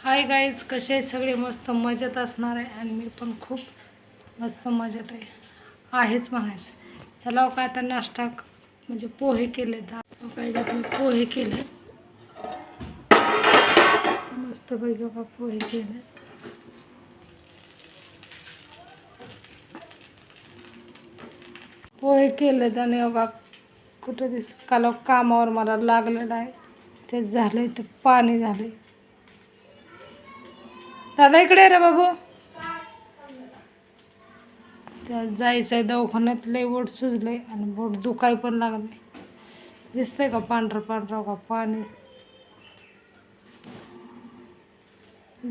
Hi guys कसे आहेत सगळे? मस्त मजेत असणार आहे आणि मी पण खूप मस्त मजेत आहे. आहेच म्हणायचं. चला हो, काय आता नाश्ता म्हणजे पोहे केले. तर हो, काय मी पोहे केले? मस्त पैकी पोहे केले. पोहे केले आणि बघा कुठं दिस काल हो, कामावर मला लागलेलं आहे. ते झालं ते पाणी झाले दादा इकडे रे बाबू. त्या जायचंय दवाखान्यात लय बोट सुजलंय आणि बोट दुखाय पण लागले दिसतंय का पांढरं पांढरं का पाणी?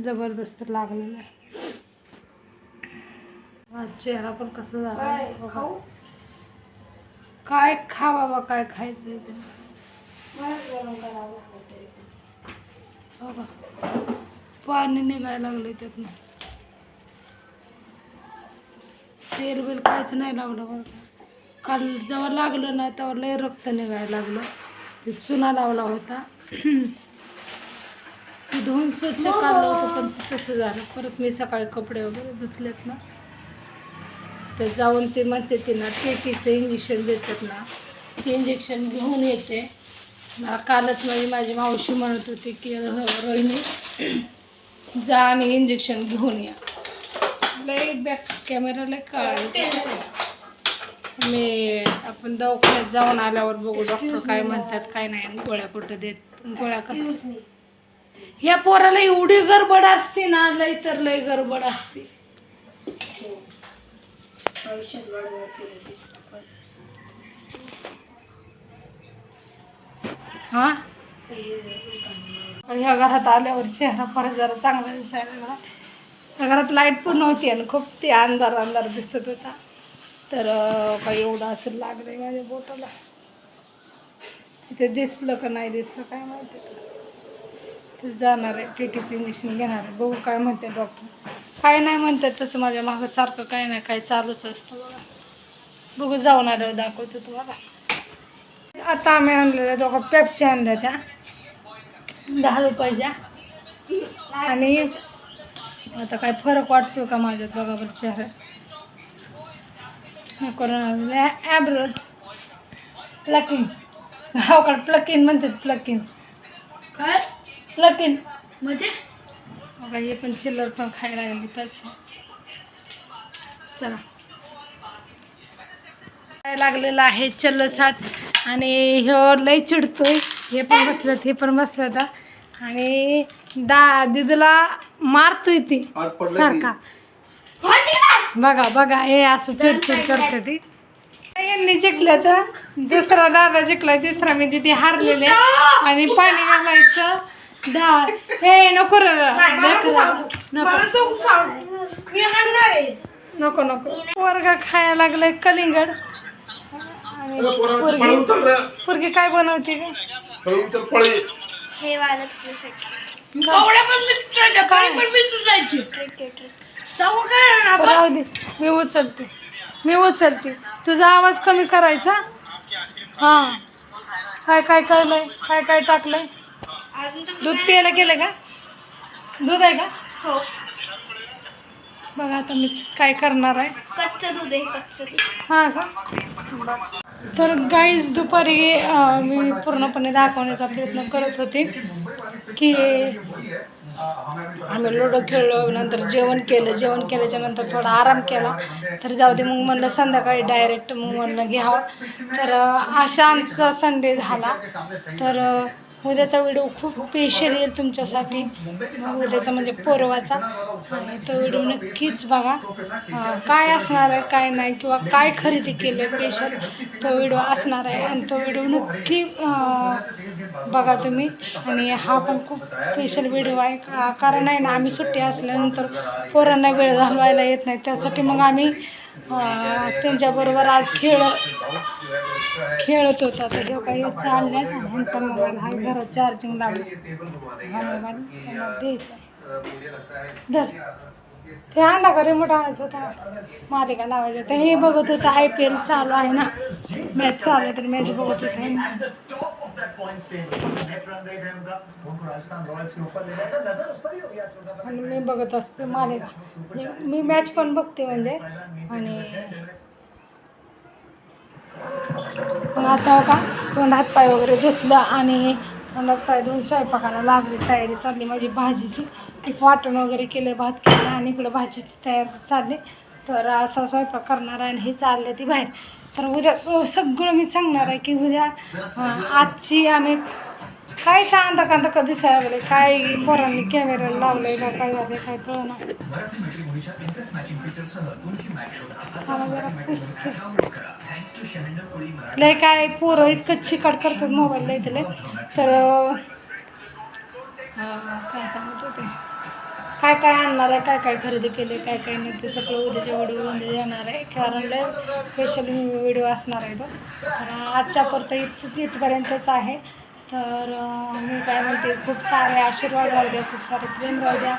जबरदस्त लागलेलं आहे. चेहरा पण कसा झाला. काय खा बाबा काय खायचंय ते? पाणी निघायला लागले त्यातनं. तेल बिल काहीच नाही लावलं बरं काल जेव्हा लागलं ना तेव्हा लय रक्त निघायला लागलं. ते चुना लावला होता. ते धुवून स्वच्छ काढलं होतं पण तसं झालं. परत मी सकाळी कपडे वगैरे धुतलेत ना. तर जाऊन ते म्हणते ते ना टेटीचं इंजेक्शन देतात ना. ते इंजेक्शन घेऊन येते. मला कालच माझी माझी मावशी म्हणत होती की रोहिणी जा आणि इंजेक्शन घेऊन या लय बॅक कॅमेरा लय काढायचं मी आपण दवाखान्यात जाऊन आल्यावर बघू डॉक्टर काय म्हणतात काय नाही गोळ्या कुठं देत गोळ्या कसं ह्या पोराला एवढी गडबड असते ना लय तर लय गडबड असते हा ह्या घरात आल्यावर चेहरा फार जरा चांगला दिसायला लागला. त्या घरात लाइट पण नव्हती आणि खूप ते अंधार अंधार दिसत होता. तर काही एवढं असं लागलंय माझ्या बोटाला. तिथे दिसलं का नाही दिसलं काय माहिती. तर जाणार आहे टी टीचं इंजेक्शन घेणार आहे. बघू काय म्हणते डॉक्टर काय नाही म्हणतात तसं माझ्या मागं सारखं काय नाही काय चालूच असतं बघा. बघू जाऊन आल्यावर दाखवतो तुम्हाला. आता आम्ही आणलेल्या दोघं पेप्सी आणल्या त्या. दहा रुपयाच्या. आणि आता काय फरक वाटतो का माझ्यात? बघा बरं चेहरा. हे करून ॲब्रोज प्लकिंग गावाकडे प्लकिन म्हणतात प्लकिन काय? प्लकिन म्हणजे? बघा हे पण चिल्लर पण खायला लागली तस चला. काय लागलेलं आहे चल्ल सात आणि ह्यो लय चिडतोय. हे पण बसलं हे पण बसलं तर आणि दा दिदूला मारतोय ती सारखा. बघा बघा हे असं चिडचिड करते ती. यांनी जिंकलं तर दुसरा दादा जिंकला तिसरा मी तिथे हारलेले आणि पाणी घालायचं. डाळ हे नको रे नको. मी हाणणार आहे. नको नको. वर्ग खायला लागलाय कलिंगड. आणि पोरगी पोरगी काय बनवते का हे वाला कवड्या पण मित्राच्या पाणी पण मित्र जायचे जाऊ काय ना आपण? राहू दे. मी उचलते. मी उचलते. तुझा आवाज कमी करायचा? हां. काय काय करलंय काय काय टाकलंय? दूध प्यायला केलं का? दूध आहे का? हो. बघा आता मी काय करणार आहे. कच्चं दूध आहे कच्चं दूध. हां का? तर गाईज दुपारी मी पूर्णपणे दाखवण्याचा प्रयत्न करत होते की आम्ही लुडो खेळलो नंतर जेवण केलं. जेवण केल्याच्यानंतर थोडा आराम केला. तर जाऊ दे मग म्हणलं संध्याकाळी डायरेक्ट मग म्हणलं घ्यावं. तर असा आमचा संडे झाला. तर उद्याचा व्हिडिओ खूप स्पेशल येईल तुमच्यासाठी. उद्याचा म्हणजे पोरवाचा. आणि तो व्हिडिओ नक्कीच बघा. काय असणार आहे काय नाही किंवा काय खरेदी केलं स्पेशल तो व्हिडिओ असणार आहे. आणि तो व्हिडिओ नक्की बघा तुम्ही. आणि हा पण खूप स्पेशल व्हिडिओ आहे. का- कारण आहे ना आम्ही सुट्टी असल्यानंतर पोरांना वेळ घालवायला येत नाही. त्यासाठी मग आम्ही त्यांच्याबरोबर आज खेळ खेळत होता. तर हे काही चालल्यात ह्यांचा मोबाईल हा घरात चार्जिंग लावला. हा मोबाईल त्यांना द्यायचा धर. ते आणला का रिमोट आणायचं होता. मालिका लावायचं तर हे बघत होतं आय पी एल चालू आहे ना. मॅच चालू आहे तर मॅच बघत होते. नेट रन रेट है। उनका। उनको राजस्थान रॉयल्स के ऊपर ले जाता नजर उस पर ही हो गया आणि मी बघत असते म्हणजे मी मॅच पण बघते म्हणजे. आणि मग आता हो का? तोंड हातपाय वगैरे धुतलं आणि तोंडात पाय धुवून स्वयंपाकाला लागली तयारी चालली माझी भाजीची. वाटण वगैरे केलं भात केलं आणि इकडं भाजीची तयारी चालली. तर असं स्वयंपाक करणार आणि हे चाललं ती बाहेर. तर उद्या सगळं मी सांगणार आहे की उद्या आजची आणि काय सांगता कांदा कधी लागले काय पोरांनी कॅमेरा लावलंय का काय झालं काय कळणार लय काय पोरं इतकं चिकट करतात मोबाईलला इथले. तर काय सांगत होते? काय काय आणणार आहे काय काय खरेदी केले काय काय नाही ते सगळं उद्याच्या व्हिडिओमध्ये येणार आहे. कारण लय स्पेशल व्हिडिओ असणार आहे तो तर आजच्या परत इथ इथपर्यंतच आहे. तर मी काय म्हणते खूप सारे आशीर्वाद राहू द्या खूप सारे प्रेम राहू द्या.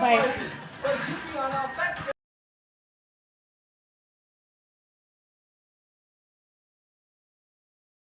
बाय